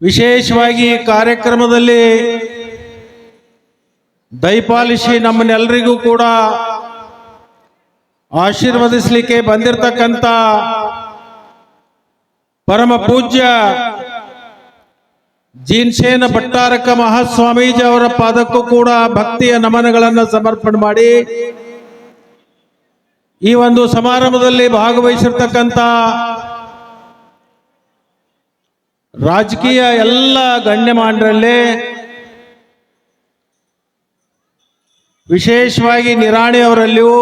ವಿಶೇಷವಾಗಿ ಈ ಕಾರ್ಯಕ್ರಮದಲ್ಲಿ ದಯಪಾಲಿಸಿ ನಮ್ಮನ್ನೆಲ್ಲರಿಗೂ ಕೂಡ ಆಶೀರ್ವದಿಸಲಿಕ್ಕೆ ಬಂದಿರತಕ್ಕಂಥ ಪರಮ ಪೂಜ್ಯ ಜೀನ್ಸೇನ ಭಟ್ಟಾರಕ ಮಹಾಸ್ವಾಮೀಜಿ ಅವರ ಪಾದಕ್ಕೂ ಕೂಡ ಭಕ್ತಿಯ ನಮನಗಳನ್ನು ಸಮರ್ಪಣೆ ಮಾಡಿ ಈ ಒಂದು ಸಮಾರಂಭದಲ್ಲಿ ಭಾಗವಹಿಸಿರ್ತಕ್ಕಂಥ ರಾಜಕೀಯ ಎಲ್ಲ ಗಣ್ಯಮಾನರಲ್ಲೇ ವಿಶೇಷವಾಗಿ ನಿರಾಣಿ ಅವರಲ್ಲಿಯೂ,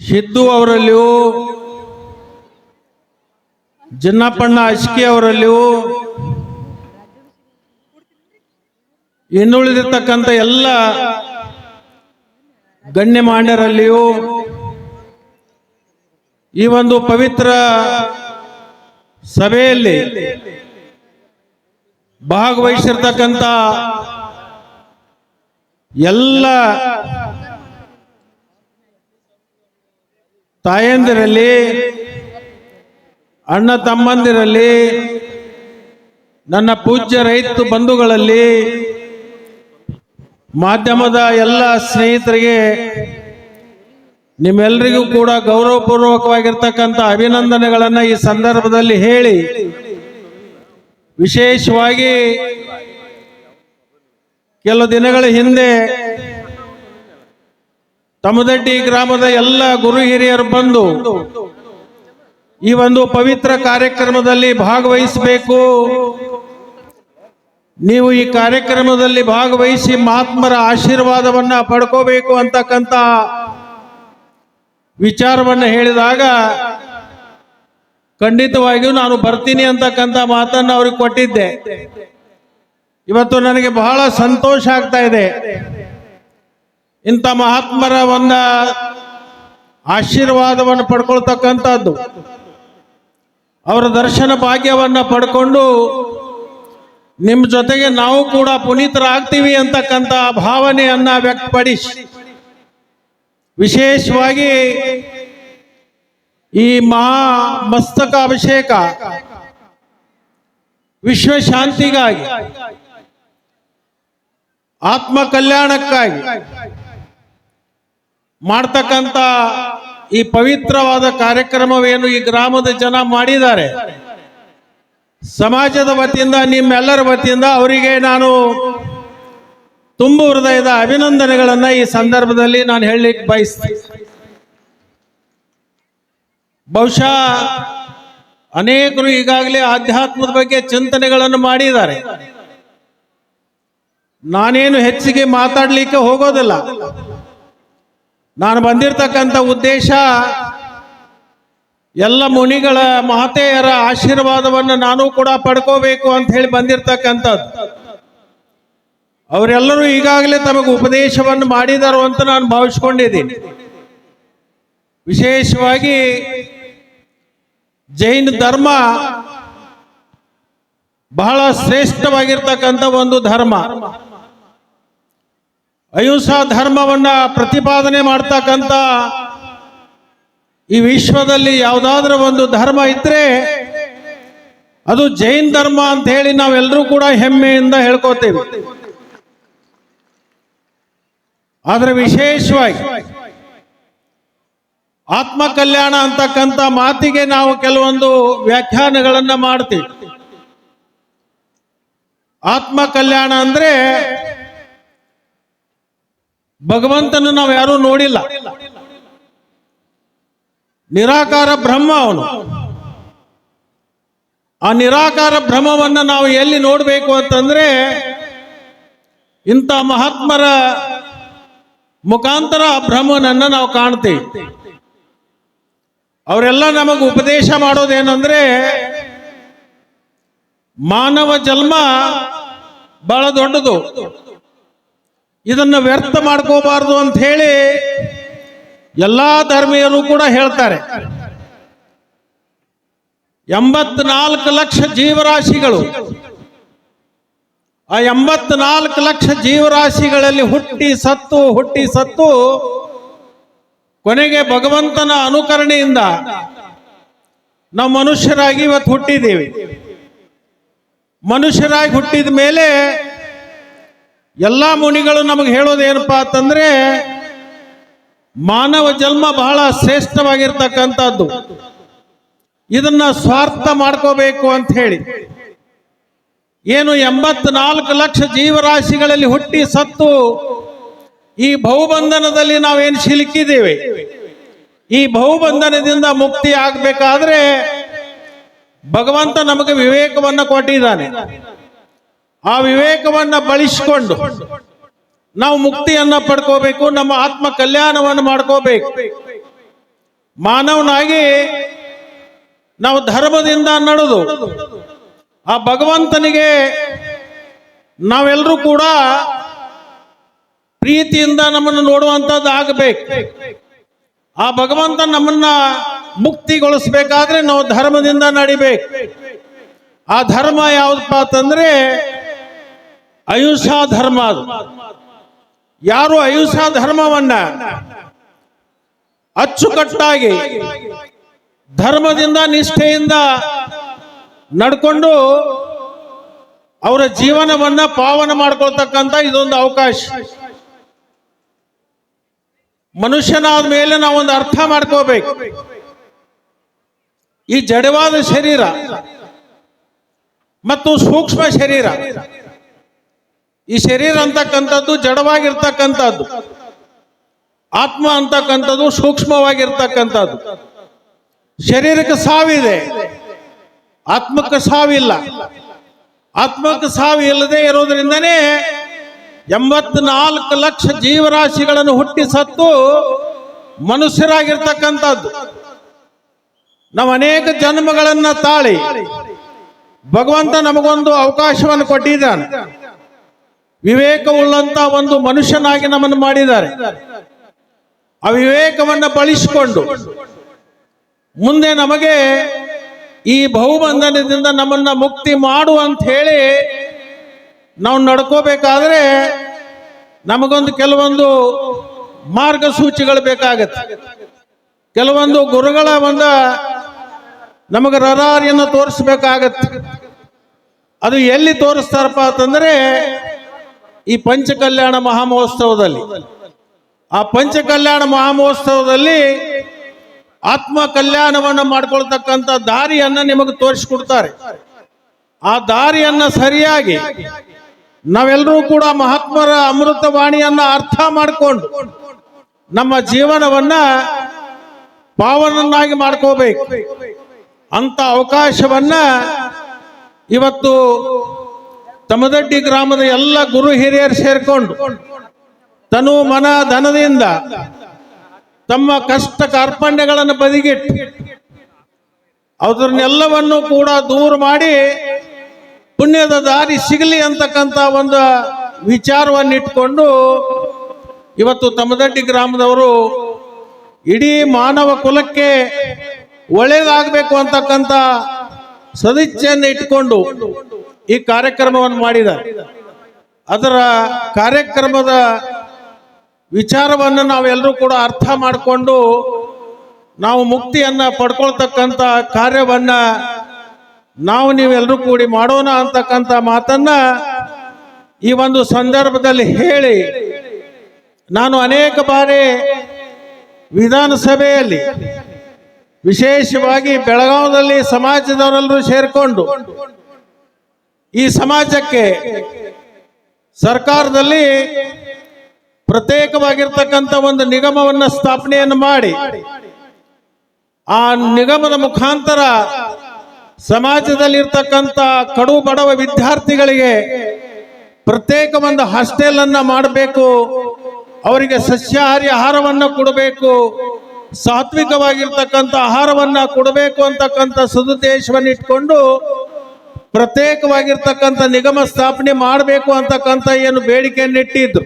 ಸಿದ್ದು ಅವರಲ್ಲಿಯೂ ಜಿನ್ನಪ್ಪಣ್ಣ ಅಶ್ಕಿ ಅವರಲ್ಲಿಯೂ, ಇನ್ನುಳಿದಿರ್ತಕ್ಕಂಥ ಎಲ್ಲ ಗಣ್ಯಮಾನ್ಯರಲ್ಲಿಯೂ ಈ ಒಂದು ಪವಿತ್ರ ಸಭೆಯಲ್ಲಿ ಭಾಗವಹಿಸಿರ್ತಕ್ಕಂಥ ಎಲ್ಲ ತಾಯಂದಿರಲ್ಲಿ ಅಣ್ಣ ತಮ್ಮಂದಿರಲ್ಲಿ ನನ್ನ ಪೂಜ್ಯ ರೈತ ಬಂಧುಗಳಲ್ಲಿ ಮಾಧ್ಯಮದ ಎಲ್ಲ ಸ್ನೇಹಿತರಿಗೆ ನಿಮ್ಮೆಲ್ಲರಿಗೂ ಕೂಡ ಗೌರವಪೂರ್ವಕವಾಗಿರ್ತಕ್ಕಂಥ ಅಭಿನಂದನೆಗಳನ್ನು ಈ ಸಂದರ್ಭದಲ್ಲಿ ಹೇಳಿ. ವಿಶೇಷವಾಗಿ ಕೆಲವು ದಿನಗಳ ಹಿಂದೆ ತಮದಡ್ಡಿ ಗ್ರಾಮದ ಎಲ್ಲ ಗುರು ಹಿರಿಯರು ಬಂದು ಈ ಒಂದು ಪವಿತ್ರ ಕಾರ್ಯಕ್ರಮದಲ್ಲಿ ಭಾಗವಹಿಸಬೇಕು. ನೀವು ಈ ಕಾರ್ಯಕ್ರಮದಲ್ಲಿ ಭಾಗವಹಿಸಿ ಮಹಾತ್ಮರ ಆಶೀರ್ವಾದವನ್ನ ಪಡ್ಕೋಬೇಕು ಅಂತಕ್ಕಂಥ ವಿಚಾರವನ್ನು ಹೇಳಿದಾಗ ಖಂಡಿತವಾಗಿಯೂ ನಾನು ಬರ್ತೀನಿ ಅಂತಕ್ಕಂಥ ಮಾತನ್ನು ಅವ್ರಿಗೆ ಕೊಟ್ಟಿದ್ದೆ. ಇವತ್ತು ನನಗೆ ಬಹಳ ಸಂತೋಷ ಆಗ್ತಾ ಇದೆ. ಇಂಥ ಮಹಾತ್ಮರ ಒಂದ ಆಶೀರ್ವಾದವನ್ನು ಪಡ್ಕೊಳ್ತಕ್ಕಂಥದ್ದು. ಅವರ ದರ್ಶನ ಭಾಗ್ಯವನ್ನ ಪಡ್ಕೊಂಡು ನಿಮ್ಮ ಜೊತೆಗೆ ನಾವು ಕೂಡ ಪುನೀತರಾಗ್ತೀವಿ ಅಂತಕ್ಕಂಥ ಭಾವನೆಯನ್ನ ವ್ಯಕ್ತಪಡಿಸಿ ವಿಶೇಷವಾಗಿ ಈ ಮಹಾ ಮಸ್ತಕ ವಿಶ್ವಶಾಂತಿಗಾಗಿ ವಿಶ್ವ ಶಾಂತಿಗಾಗಿ, ಆತ್ಮ ಕಲ್ಯಾಣಕ್ಕಾಗಿ ಮಾಡ್ತಕ್ಕಂಥ ಈ ಪವಿತ್ರವಾದ ಕಾರ್ಯಕ್ರಮವೇನು ಈ ಗ್ರಾಮದ ಜನ ಮಾಡಿದ್ದಾರೆ. ಸಮಾಜದ ವತಿಯಿಂದ, ನಿಮ್ಮೆಲ್ಲರ ವತಿಯಿಂದ ಅವರಿಗೆ ನಾನು ತುಂಬು ಹೃದಯದ ಅಭಿನಂದನೆಗಳನ್ನ ಈ ಸಂದರ್ಭದಲ್ಲಿ ನಾನು ಹೇಳಲಿಕ್ಕೆ ಬಯಸ್ತೀನಿ. ಬಹುಶಃ ಅನೇಕರು ಈಗಾಗಲೇ ಆಧ್ಯಾತ್ಮದ ಬಗ್ಗೆ ಚಿಂತನೆಗಳನ್ನು ಮಾಡಿದ್ದಾರೆ. ನಾನೇನು ಹೆಚ್ಚಿಗೆ ಮಾತಾಡಲಿಕ್ಕೆ ಹೋಗೋದಿಲ್ಲ. ನಾನು ಬಂದಿರತಕ್ಕಂಥ ಉದ್ದೇಶ ಎಲ್ಲ ಮುನಿಗಳ ಮಹತೆಯರ ಆಶೀರ್ವಾದವನ್ನು ನಾನು ಕೂಡ ಪಡ್ಕೋಬೇಕು ಅಂತ ಹೇಳಿ ಬಂದಿರತಕ್ಕಂಥದ್ದು. ಅವರೆಲ್ಲರೂ ಈಗಾಗಲೇ ತಮಗೆ ಉಪದೇಶವನ್ನು ಮಾಡಿದರು ಅಂತ ನಾನು ಭಾವಿಸ್ಕೊಂಡಿದ್ದೀನಿ. ವಿಶೇಷವಾಗಿ ಜೈನ ಧರ್ಮ ಬಹಳ ಶ್ರೇಷ್ಠವಾಗಿರ್ತಕ್ಕಂಥ ಒಂದು ಧರ್ಮ. ಅಹಿಂಸಾ ಧರ್ಮವನ್ನ ಪ್ರತಿಪಾದನೆ ಮಾಡ್ತಕ್ಕಂಥ ಈ ವಿಶ್ವದಲ್ಲಿ ಯಾವುದಾದ್ರೂ ಒಂದು ಧರ್ಮ ಇದ್ರೆ ಅದು ಜೈನ್ ಧರ್ಮ ಅಂತ ಹೇಳಿ ನಾವೆಲ್ಲರೂ ಕೂಡ ಹೆಮ್ಮೆಯಿಂದ ಹೇಳ್ಕೋತೇವೆ ಆದ್ರೆ ವಿಶೇಷವಾಗಿ ಆತ್ಮ ಕಲ್ಯಾಣ ಅಂತಕ್ಕಂಥ ಮಾತಿಗೆ ನಾವು ಕೆಲವೊಂದು ವ್ಯಾಖ್ಯಾನಗಳನ್ನ ಮಾಡ್ತೀವಿ. ಆತ್ಮ ಕಲ್ಯಾಣ ಅಂದ್ರೆ ಭಗವಂತನ ನಾವು ಯಾರೂ ನೋಡಿಲ್ಲ. ನಿರಾಕಾರ ಬ್ರಹ್ಮ ಅವನು. ಆ ನಿರಾಕಾರ ಬ್ರಹ್ಮವನ್ನ ನಾವು ಎಲ್ಲಿ ನೋಡಬೇಕು ಅಂತಂದ್ರೆ ಇಂಥ ಮಹಾತ್ಮರ ಮುಖಾಂತರ ಬ್ರಹ್ಮನನ್ನು ನಾವು ಕಾಣ್ತೇವೆ. ಅವರೆಲ್ಲ ನಮಗೆ ಉಪದೇಶ ಮಾಡೋದೇನಂದ್ರೆ ಮಾನವ ಜನ್ಮ ಬಹಳ ದೊಡ್ಡದು. ಇದನ್ನು ವ್ಯರ್ಥ ಮಾಡ್ಕೋಬಾರ್ದು ಅಂತ ಹೇಳಿ ಎಲ್ಲಾ ಧರ್ಮೀಯರು ಕೂಡ ಹೇಳ್ತಾರೆ. ಎಂಬತ್ನಾಲ್ಕು ಲಕ್ಷ ಜೀವರಾಶಿಗಳು ಆ ಎಂಬತ್ನಾಲ್ಕು ಲಕ್ಷ ಜೀವರಾಶಿಗಳಲ್ಲಿ ಹುಟ್ಟಿ ಸತ್ತು ಹುಟ್ಟಿ ಸತ್ತು ಕೊನೆಗೆ ಭಗವಂತನ ಅನುಕರಣೆಯಿಂದ ನಾವು ಮನುಷ್ಯರಾಗಿ ಇವತ್ತು ಹುಟ್ಟಿದ್ದೀವಿ. ಮನುಷ್ಯರಾಗಿ ಹುಟ್ಟಿದ ಮೇಲೆ ಎಲ್ಲ ಮುನಿಗಳು ನಮಗೆ ಹೇಳೋದೇನಪ್ಪಾ ಅಂತಂದ್ರೆ ಮಾನವ ಜನ್ಮ ಬಹಳ ಶ್ರೇಷ್ಠವಾಗಿರ್ತಕ್ಕಂಥದ್ದು. ಇದನ್ನ ಸ್ವಾರ್ಥ ಮಾಡ್ಕೋಬೇಕು ಅಂತ ಹೇಳಿ. ಏನು ಎಂಬತ್ನಾಲ್ಕು ಲಕ್ಷ ಜೀವರಾಶಿಗಳಲ್ಲಿ ಹುಟ್ಟಿ ಸತ್ತು ಈ ಬಹುಬಂಧನದಲ್ಲಿ ನಾವೇನು ಸಿಲುಕಿದ್ದೇವೆ? ಈ ಬಹುಬಂಧನದಿಂದ ಮುಕ್ತಿ ಆಗಬೇಕಾದ್ರೆ ಭಗವಂತ ನಮಗೆ ವಿವೇಕವನ್ನು ಕೊಟ್ಟಿದ್ದಾನೆ. ಆ ವಿವೇಕವನ್ನು ಬಳಸಿಕೊಂಡು ನಾವು ಮುಕ್ತಿಯನ್ನ ಪಡ್ಕೋಬೇಕು, ನಮ್ಮ ಆತ್ಮ ಕಲ್ಯಾಣವನ್ನು ಮಾಡ್ಕೋಬೇಕು. ಮಾನವನಾಗಿ ನಾವು ಧರ್ಮದಿಂದ ನಡೆದು ಆ ಭಗವಂತನಿಗೆ ನಾವೆಲ್ಲರೂ ಕೂಡ ಪ್ರೀತಿಯಿಂದ ನಮ್ಮನ್ನು ನೋಡುವಂಥದ್ದು ಆಗಬೇಕು. ಆ ಭಗವಂತ ನಮ್ಮನ್ನ ಮುಕ್ತಿಗೊಳಿಸ್ಬೇಕಾದ್ರೆ ನಾವು ಧರ್ಮದಿಂದ ನಡಿಬೇಕು. ಆ ಧರ್ಮ ಯಾವ್ದಪ್ಪ ಅಂತಂದ್ರೆ ಅಹಿಂಸಾ ಧರ್ಮ ಅದು. ಯಾರು ಅಹಿಂಸಾ ಧರ್ಮವನ್ನ ಅಚ್ಚುಕಟ್ಟಾಗಿ ಧರ್ಮದಿಂದ ನಿಷ್ಠೆಯಿಂದ ನಡ್ಕೊಂಡು ಅವರ ಜೀವನವನ್ನ ಪಾವನ ಮಾಡ್ಕೊಳ್ತಕ್ಕಂಥ ಇದೊಂದು ಅವಕಾಶ. ಮನುಷ್ಯನಾದ ಮೇಲೆ ನಾವೊಂದು ಅರ್ಥ ಮಾಡ್ಕೋಬೇಕು. ಈ ಜಡವಾದ ಶರೀರ ಮತ್ತು ಸೂಕ್ಷ್ಮ ಶರೀರ. ಈ ಶರೀರ ಅಂತಕ್ಕಂಥದ್ದು ಜಡವಾಗಿರ್ತಕ್ಕಂಥದ್ದು. ಆತ್ಮ ಅಂತಕ್ಕಂಥದ್ದು ಸೂಕ್ಷ್ಮವಾಗಿರ್ತಕ್ಕಂಥದ್ದು. ಶರೀರಕ್ಕೆ ಸಾವಿದೆ. ಆತ್ಮಕ್ಕೆ ಸಾವಿಲ್ಲ. ಆತ್ಮಕ ಸಾವು ಇಲ್ಲದೆ ಇರೋದ್ರಿಂದನೇ ಎಂಬತ್ನಾಲ್ಕು ಲಕ್ಷ ಜೀವರಾಶಿಗಳನ್ನು ಹುಟ್ಟಿ ಸತ್ತು ಮನುಷ್ಯರಾಗಿರ್ತಕ್ಕಂಥದ್ದು. ನಾವು ಅನೇಕ ಜನ್ಮಗಳನ್ನು ತಾಳಿ ಭಗವಂತ ನಮಗೊಂದು ಅವಕಾಶವನ್ನು ಕೊಟ್ಟಿದ್ದಾನೆ. ವಿವೇಕವುಳ್ಳಂತ ಒಂದು ಮನುಷ್ಯನಾಗಿ ನಮ್ಮನ್ನು ಮಾಡಿದ್ದಾರೆ. ಆ ವಿವೇಕವನ್ನು ಬಳಸಿಕೊಂಡು ಮುಂದೆ ನಮಗೆ ಈ ಬಹುಬಂಧನದಿಂದ ನಮ್ಮನ್ನ ಮುಕ್ತಿ ಮಾಡು ಅಂತ ಹೇಳಿ ನಾವು ನಡ್ಕೋಬೇಕಾದ್ರೆ ನಮಗೊಂದು ಕೆಲವೊಂದು ಮಾರ್ಗಸೂಚಿಗಳು ಬೇಕಾಗತ್ತೆ. ಕೆಲವೊಂದು ಗುರುಗಳ ಒಂದು ನಮಗೆ ರರಾರಿಯನ್ನು ತೋರಿಸ್ಬೇಕಾಗತ್ತೆ. ಅದು ಎಲ್ಲಿ ತೋರಿಸ್ತಾರಪ್ಪ ಅಂತಂದ್ರೆ ಈ ಪಂಚಕಲ್ಯಾಣ ಮಹಾಮಹೋತ್ಸವದಲ್ಲಿ. ಆ ಪಂಚಕಲ್ಯಾಣ ಮಹಾಮಹೋತ್ಸವದಲ್ಲಿ ಆತ್ಮ ಕಲ್ಯಾಣವನ್ನು ಮಾಡ್ಕೊಳ್ತಕ್ಕಂಥ ದಾರಿಯನ್ನ ನಿಮಗೆ ತೋರಿಸಿಕೊಡ್ತಾರೆ. ಆ ದಾರಿಯನ್ನ ಸರಿಯಾಗಿ ನಾವೆಲ್ಲರೂ ಕೂಡ ಮಹಾತ್ಮರ ಅಮೃತ ವಾಣಿಯನ್ನ ಅರ್ಥ ಮಾಡಿಕೊಂಡು ನಮ್ಮ ಜೀವನವನ್ನ ಪಾವನನ್ನಾಗಿ ಮಾಡ್ಕೋಬೇಕು. ಅಂತ ಅವಕಾಶವನ್ನ ಇವತ್ತು ತಮದಡ್ಡಿ ಗ್ರಾಮದ ಎಲ್ಲ ಗುರು ಹಿರಿಯರು ಸೇರ್ಕೊಂಡು ತನು ಮನ ಧನದಿಂದ ತಮ್ಮ ಕಷ್ಟ ಕಾರ್ಪಣ್ಯಗಳನ್ನು ಬದಿಗಿಟ್ಟು ಅದನ್ನೆಲ್ಲವನ್ನು ಕೂಡ ದೂರ ಮಾಡಿ ಪುಣ್ಯದ ದಾರಿ ಸಿಗಲಿ ಅಂತಕ್ಕಂಥ ಒಂದು ವಿಚಾರವನ್ನಿಟ್ಕೊಂಡು ಇವತ್ತು ತಮದಡ್ಡಿ ಗ್ರಾಮದವರು ಇಡೀ ಮಾನವ ಕುಲಕ್ಕೆ ಒಳ್ಳೇದಾಗಬೇಕು ಅಂತಕ್ಕಂಥ ಸದಿಚ್ಛೆಯನ್ನು ಇಟ್ಕೊಂಡು ಈ ಕಾರ್ಯಕ್ರಮವನ್ನು ಮಾಡಿದ ಅದರ ಕಾರ್ಯಕ್ರಮದ ವಿಚಾರವನ್ನು ನಾವೆಲ್ಲರೂ ಕೂಡ ಅರ್ಥ ಮಾಡಿಕೊಂಡು ನಾವು ಮುಕ್ತಿಯನ್ನ ಪಡ್ಕೊಳ್ತಕ್ಕಂಥ ಕಾರ್ಯವನ್ನ ನಾವು ನೀವೆಲ್ಲರೂ ಕೂಡಿ ಮಾಡೋಣ ಅಂತಕ್ಕಂಥ ಮಾತನ್ನ ಈ ಒಂದು ಸಂದರ್ಭದಲ್ಲಿ ಹೇಳಿ ನಾನು ಅನೇಕ ಬಾರಿ ವಿಧಾನಸಭೆಯಲ್ಲಿ ವಿಶೇಷವಾಗಿ ಬೆಳಗಾವದಲ್ಲಿ ಸಮಾಜದವರೆಲ್ಲರೂ ಸೇರಿಕೊಂಡು ಈ ಸಮಾಜಕ್ಕೆ ಸರ್ಕಾರದಲ್ಲಿ ಪ್ರತ್ಯೇಕವಾಗಿರ್ತಕ್ಕಂಥ ಒಂದು ನಿಗಮವನ್ನು ಸ್ಥಾಪನೆಯನ್ನು ಮಾಡಿ, ಆ ನಿಗಮದ ಮುಖಾಂತರ ಸಮಾಜದಲ್ಲಿರ್ತಕ್ಕಂಥ ಕಡು ಬಡವ ವಿದ್ಯಾರ್ಥಿಗಳಿಗೆ ಪ್ರತ್ಯೇಕ ಒಂದು ಹಾಸ್ಟೆಲ್ ಅನ್ನ ಮಾಡಬೇಕು, ಅವರಿಗೆ ಸಸ್ಯಾಹಾರಿ ಆಹಾರವನ್ನು ಕೊಡಬೇಕು, ಸಾತ್ವಿಕವಾಗಿರ್ತಕ್ಕಂಥ ಆಹಾರವನ್ನ ಕೊಡಬೇಕು ಅಂತಕ್ಕಂಥ ಸದುದ್ದೇಶವನ್ನು ಇಟ್ಕೊಂಡು ಪ್ರತ್ಯೇಕವಾಗಿರ್ತಕ್ಕಂಥ ನಿಗಮ ಸ್ಥಾಪನೆ ಮಾಡಬೇಕು ಅಂತಕ್ಕಂಥ ಏನು ಬೇಡಿಕೆಯನ್ನು ಇಟ್ಟಿದ್ರು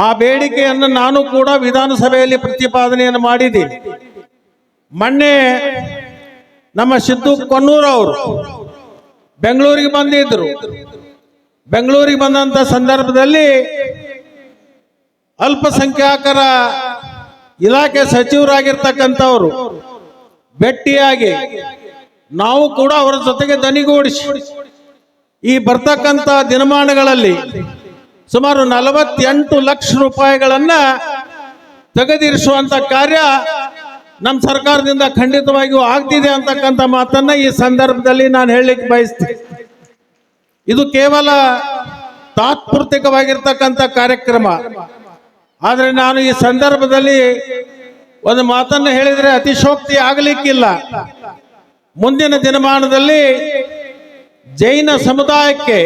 ಆ ಬೇಡಿಕೆಯನ್ನು ನಾನು ಕೂಡ ವಿಧಾನಸಭೆಯಲ್ಲಿ ಪ್ರತಿಪಾದನೆಯನ್ನು ಮಾಡಿದ್ದೀನಿ ಮೊನ್ನೆ ನಮ್ಮ ಸಿದ್ದು ಕೊನ್ನೂರ್ ಅವರು ಬೆಂಗಳೂರಿಗೆ ಬಂದಿದ್ರು. ಬೆಂಗಳೂರಿಗೆ ಬಂದಂತ ಸಂದರ್ಭದಲ್ಲಿ ಅಲ್ಪಸಂಖ್ಯಾತರ ಇಲಾಖೆ ಸಚಿವರಾಗಿರ್ತಕ್ಕಂಥವ್ರು ಭೇಟಿಯಾಗಿ ನಾವು ಕೂಡ ಅವರ ಜೊತೆಗೆ ದನಿಗೂಡಿಸಿ ಈ ಬರ್ತಕ್ಕಂಥ ದಿನಮಾನಗಳಲ್ಲಿ ಸುಮಾರು ನಲವತ್ತೆಂಟು ಲಕ್ಷ ರೂಪಾಯಿಗಳನ್ನ ತೆಗೆದಿರಿಸುವಂತ ಕಾರ್ಯ ನಮ್ಮ ಸರ್ಕಾರದಿಂದ ಖಂಡಿತವಾಗಿಯೂ ಆಗ್ತಿದೆ ಅಂತಕ್ಕಂಥ ಮಾತನ್ನ ಈ ಸಂದರ್ಭದಲ್ಲಿ ನಾನು ಹೇಳಲಿಕ್ಕೆ ಬಯಸ್ತೀನಿ. ಇದು ಕೇವಲ ತಾತ್ಪೂರ್ತಿಕವಾಗಿರ್ತಕ್ಕಂಥ ಕಾರ್ಯಕ್ರಮ. ಆದರೆ ನಾನು ಈ ಸಂದರ್ಭದಲ್ಲಿ ಒಂದು ಮಾತನ್ನು ಹೇಳಿದರೆ ಅತಿಶೋಕ್ತಿ ಆಗಲಿಕ್ಕಿಲ್ಲ. ಮುಂದಿನ ದಿನಮಾನದಲ್ಲಿ ಜೈನ ಸಮುದಾಯಕ್ಕೆ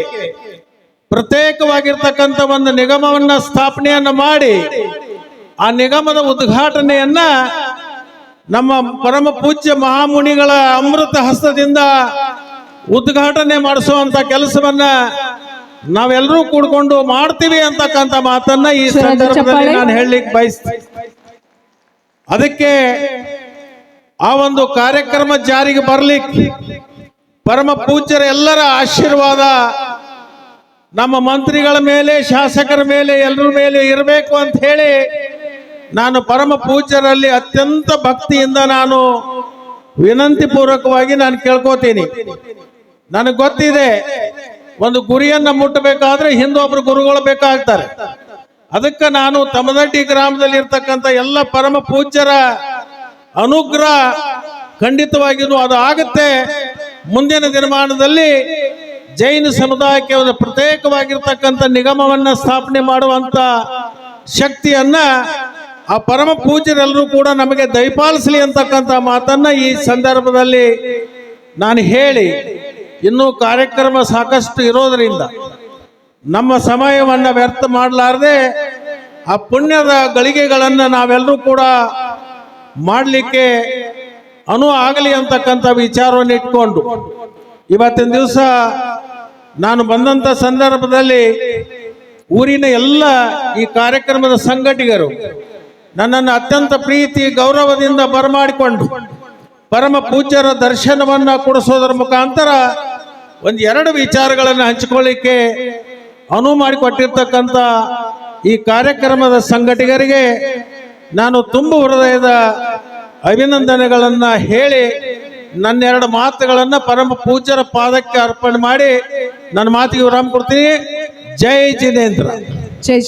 ಪ್ರತ್ಯೇಕವಾಗಿರ್ತಕ್ಕಂಥ ಒಂದು ನಿಗಮವನ್ನ ಸ್ಥಾಪನೆಯನ್ನ ಮಾಡಿ ಆ ನಿಗಮದ ಉದ್ಘಾಟನೆಯನ್ನ ನಮ್ಮ ಪರಮ ಪೂಜ್ಯ ಮಹಾಮುನಿಗಳ ಅಮೃತ ಹಸ್ತದಿಂದ ಉದ್ಘಾಟನೆ ಮಾಡಿಸುವಂತ ಕೆಲಸವನ್ನ ನಾವೆಲ್ಲರೂ ಕೂಡ್ಕೊಂಡು ಮಾಡ್ತೀವಿ ಅಂತಕ್ಕಂಥ ಮಾತನ್ನ ಈ ಸಂದರ್ಭದಲ್ಲಿ ನಾನು ಹೇಳಲಿಕ್ಕೆ ಬಯಸ್ತೀನಿ. ಅದಕ್ಕೆ ಆ ಒಂದು ಕಾರ್ಯಕ್ರಮ ಜಾರಿಗೆ ಬರಲಿಕ್ಕೆ ಪರಮ ಪೂಜ್ಯರ ಎಲ್ಲರ ಆಶೀರ್ವಾದ ನಮ್ಮ ಮಂತ್ರಿಗಳ ಮೇಲೆ, ಶಾಸಕರ ಮೇಲೆ, ಎಲ್ಲರ ಮೇಲೆ ಇರಬೇಕು ಅಂತ ಹೇಳಿ ನಾನು ಪರಮ ಪೂಜ್ಯರಲ್ಲಿ ಅತ್ಯಂತ ಭಕ್ತಿಯಿಂದ ನಾನು ವಿನಂತಿ ಪೂರ್ವಕವಾಗಿ ನಾನು ಕೇಳ್ಕೋತೀನಿ. ನನಗೆ ಗೊತ್ತಿದೆ, ಒಂದು ಗುರಿಯನ್ನ ಮುಟ್ಟಬೇಕಾದ್ರೆ ಹಿಂದೊಬ್ರು ಗುರುಗಳು ಬೇಕಾಗ್ತಾರೆ. ಅದಕ್ಕೆ ನಾನು ತಮದಡ್ಡಿ ಗ್ರಾಮದಲ್ಲಿ ಇರ್ತಕ್ಕಂಥ ಎಲ್ಲ ಪರಮ ಪೂಜ್ಯರ ಅನುಗ್ರಹ ಖಂಡಿತವಾಗಿಯೂ ಅದು ಆಗುತ್ತೆ. ಮುಂದಿನ ದಿನಮಾನದಲ್ಲಿ ಜೈನ ಸಮುದಾಯಕ್ಕೆ ಒಂದು ಪ್ರತ್ಯೇಕವಾಗಿರ್ತಕ್ಕಂಥ ನಿಗಮವನ್ನ ಸ್ಥಾಪನೆ ಮಾಡುವಂತ ಶಕ್ತಿಯನ್ನ ಆ ಪರಮ ಪೂಜ್ಯರೆಲ್ಲರೂ ಕೂಡ ನಮಗೆ ದಯಪಾಲಿಸಲಿ ಅಂತಕ್ಕಂಥ ಮಾತನ್ನ ಈ ಸಂದರ್ಭದಲ್ಲಿ ನಾನು ಹೇಳಿ, ಇನ್ನೂ ಕಾರ್ಯಕ್ರಮ ಸಾಕಷ್ಟು ಇರೋದರಿಂದ ನಮ್ಮ ಸಮಯವನ್ನ ವ್ಯರ್ಥ ಮಾಡಲಾರದೆ ಆ ಪುಣ್ಯದ ಗಳಿಗೆಗಳನ್ನು ನಾವೆಲ್ಲರೂ ಕೂಡ ಮಾಡಲಿಕ್ಕೆ ಅನು ಆಗಲಿ ಅಂತಕ್ಕಂಥ ವಿಚಾರವನ್ನು ಇಟ್ಕೊಂಡು ಇವತ್ತಿನ ದಿವಸ ನಾನು ಬಂದಂತ ಸಂದರ್ಭದಲ್ಲಿ ಊರಿನ ಎಲ್ಲ ಈ ಕಾರ್ಯಕ್ರಮದ ಸಂಘಟಿಗರು ನನ್ನನ್ನು ಅತ್ಯಂತ ಪ್ರೀತಿ, ಗೌರವದಿಂದ ಬರಮಾಡಿಕೊಂಡು ಪರಮ ಪೂಜ್ಯರ ದರ್ಶನವನ್ನ ಕೊಡಿಸೋದ್ರ ಮುಖಾಂತರ ಒಂದು ಎರಡು ವಿಚಾರಗಳನ್ನು ಹಂಚಿಕೊಳ್ಳಿಕ್ಕೆ ಅನುವು ಮಾಡಿಕೊಟ್ಟಿರ್ತಕ್ಕಂಥ ಈ ಕಾರ್ಯಕ್ರಮದ ಸಂಘಟಿಗರಿಗೆ ನಾನು ತುಂಬು ಹೃದಯದ ಅಭಿನಂದನೆಗಳನ್ನು ಹೇಳಿ ನನ್ನೆರಡು ಮಾತುಗಳನ್ನ ಪರಮ ಪೂಜ್ಯರ ಪಾದಕ್ಕೆ ಅರ್ಪಣೆ ಮಾಡಿ ನನ್ನ ಮಾತಿಗೆ ವಿರಾಮ ಕೊಡ್ತೀನಿ. ಜೈ ಜಿನೇಂದ್ರ. ಜೈ